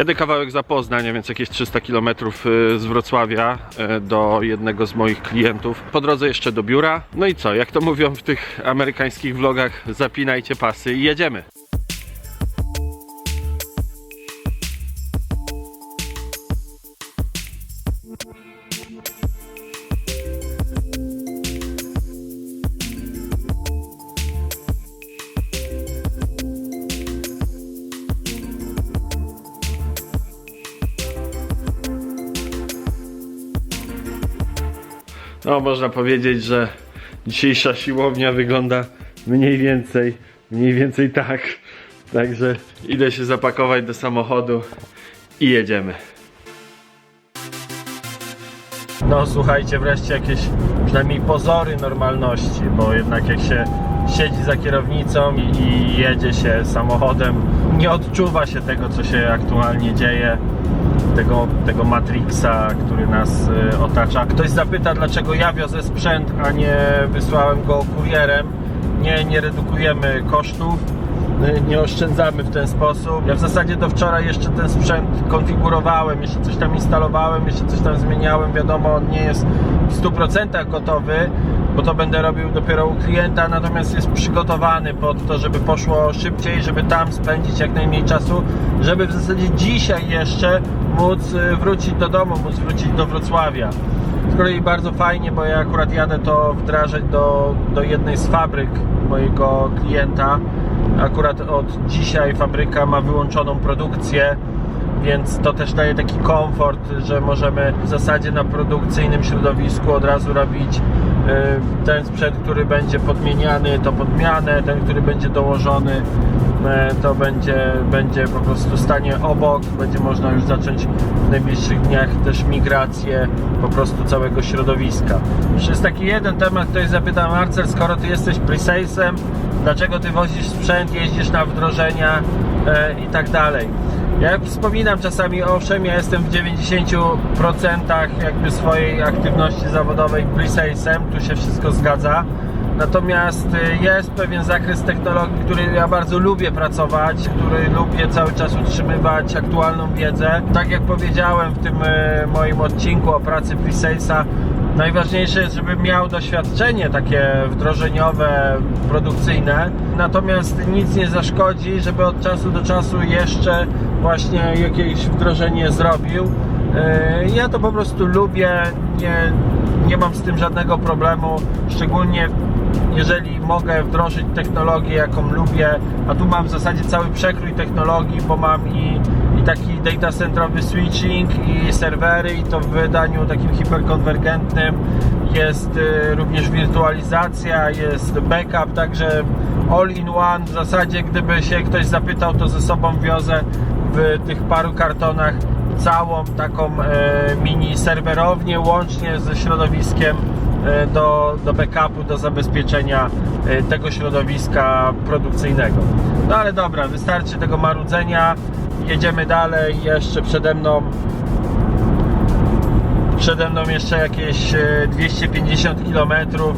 Jadę kawałek za Poznań, więc jakieś 300 km z Wrocławia y, do jednego z moich klientów. Po drodze jeszcze do biura. No i co, jak to mówią w tych amerykańskich vlogach, zapinajcie pasy i jedziemy. No, można powiedzieć, że dzisiejsza siłownia wygląda mniej więcej, mniej więcej tak. Także idę się zapakować do samochodu i jedziemy. No słuchajcie, wreszcie jakieś przynajmniej pozory normalności, bo jednak jak się siedzi za kierownicą i, i jedzie się samochodem, nie odczuwa się tego, co się aktualnie dzieje tego, tego Matrixa, który nas y, otacza. Ktoś zapyta, dlaczego ja wiozę sprzęt, a nie wysłałem go kurierem. Nie, nie redukujemy kosztów, y, nie oszczędzamy w ten sposób. Ja w zasadzie do wczoraj jeszcze ten sprzęt konfigurowałem, jeszcze coś tam instalowałem, jeszcze coś tam zmieniałem. Wiadomo, on nie jest w 100% gotowy, bo to będę robił dopiero u klienta, natomiast jest przygotowany pod to, żeby poszło szybciej, żeby tam spędzić jak najmniej czasu, żeby w zasadzie dzisiaj jeszcze móc y, wrócić do domu, móc wrócić do Wrocławia. Z kolei bardzo fajnie, bo ja akurat jadę to wdrażać do, do jednej z fabryk mojego klienta. Akurat od dzisiaj fabryka ma wyłączoną produkcję, więc to też daje taki komfort, że możemy w zasadzie na produkcyjnym środowisku od razu robić ten sprzęt, który będzie podmieniany, to podmianę, ten, który będzie dołożony, y, to będzie, będzie po prostu stanie obok, będzie można już zacząć w najbliższych dniach też migrację po prostu całego środowiska. Jeszcze jest taki jeden temat, ktoś zapyta Marcel, skoro ty jesteś presalesem, dlaczego ty wozisz sprzęt, jeździsz na wdrożenia y, i tak dalej. Ja wspominam czasami, owszem, ja jestem w 90% jakby swojej aktywności zawodowej pre-salesem, tu się wszystko zgadza. Natomiast y, jest pewien zakres technologii, który ja bardzo lubię pracować, który lubię cały czas utrzymywać aktualną wiedzę. Tak jak powiedziałem w tym y, moim odcinku o pracy pre-salesa, Najważniejsze jest, żebym miał doświadczenie takie wdrożeniowe, produkcyjne. Natomiast nic nie zaszkodzi, żeby od czasu do czasu jeszcze właśnie jakieś wdrożenie zrobił. Yy, Ja to po prostu lubię, nie, nie mam z tym żadnego problemu, szczególnie jeżeli mogę wdrożyć technologię, jaką lubię, a tu mam w zasadzie cały przekrój technologii, bo mam i taki data centrowy switching, i serwery, i to w wydaniu takim hiperkonwergentnym. Jest y, również wirtualizacja, jest backup, także all in one. W zasadzie, gdyby się ktoś zapytał, to ze sobą wiozę w tych paru kartonach całą taką e, mini serwerownię łącznie ze środowiskiem e, do, do backupu, do zabezpieczenia e, tego środowiska produkcyjnego. No ale dobra, wystarczy tego marudzenia. Jedziemy dalej. Jeszcze przede mną przede mną jeszcze jakieś e, 250 kilometrów.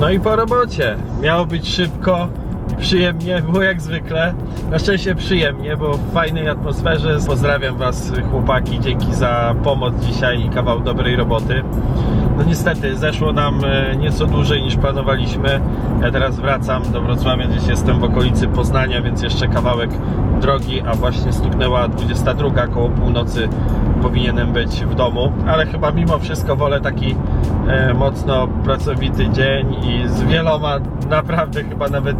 No i po robocie. Miało być szybko przyjemnie, było jak zwykle. Na szczęście przyjemnie, bo w fajnej atmosferze. Pozdrawiam Was, chłopaki. Dzięki za pomoc dzisiaj i kawał dobrej roboty. No niestety, zeszło nam e, nieco dłużej niż planowaliśmy. Ja teraz wracam do Wrocławia, gdzieś jestem w okolicy Poznania, więc jeszcze kawałek drogi, a właśnie stuknęła 22 koło północy powinienem być w domu, ale chyba mimo wszystko wolę taki e, mocno pracowity dzień i z wieloma naprawdę chyba nawet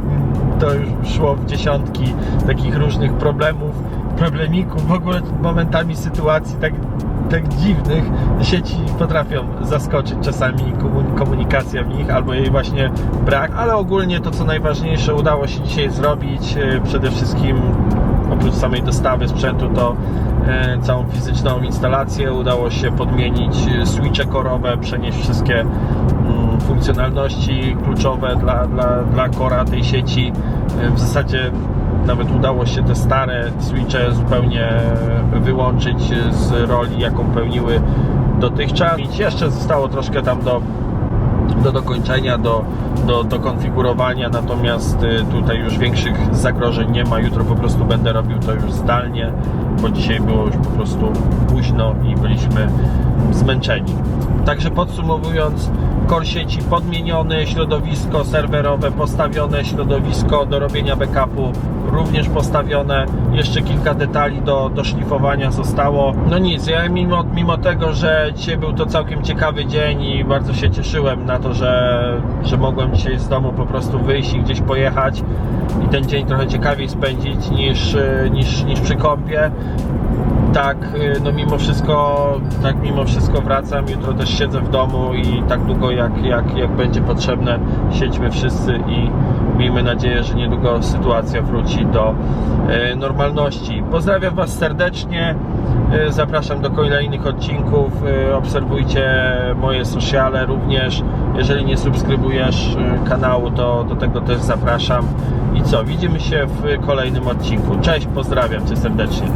to już szło w dziesiątki takich różnych problemów, problemików, w ogóle momentami sytuacji tak tak dziwnych. Sieci potrafią zaskoczyć czasami komu- komunikacja w nich, albo jej właśnie brak, ale ogólnie to co najważniejsze udało się dzisiaj zrobić. E, Przede wszystkim oprócz samej dostawy sprzętu to e, całą fizyczną instalację udało się podmienić e, switche korowe, przenieść wszystkie mm, funkcjonalności kluczowe dla, dla, dla kora tej sieci. W zasadzie nawet udało się te stare switche zupełnie wyłączyć z roli, jaką pełniły dotychczas. Jeszcze zostało troszkę tam do, do dokończenia, do, do, do konfigurowania, natomiast y, tutaj już większych zagrożeń nie ma. Jutro po prostu będę robił to już zdalnie, bo dzisiaj było już po prostu późno i byliśmy zmęczeni. Także podsumowując, core sieci podmieniony, środowisko serwerowe postawione, środowisko do robienia backupu również postawione, jeszcze kilka detali do, do szlifowania zostało. No nic, ja mimo, mimo tego, że dzisiaj był to całkiem ciekawy dzień i bardzo się cieszyłem na to, że, że mogłem dzisiaj z domu po prostu wyjść i gdzieś pojechać i ten dzień trochę ciekawiej spędzić niż, niż, niż przy kąpie tak, y, no mimo wszystko, tak mimo wszystko wracam. Jutro też siedzę w domu i tak długo jak, jak, jak będzie potrzebne, siedźmy wszyscy i miejmy nadzieję, że niedługo sytuacja wróci do y, normalności. Pozdrawiam Was serdecznie. y, Zapraszam do kolejnych odcinków. Obserwujcie moje sociale również. Jeżeli nie subskrybujesz kanału, to do tego też zapraszam. I co? Widzimy się w kolejnym odcinku. Cześć, pozdrawiam Cię serdecznie.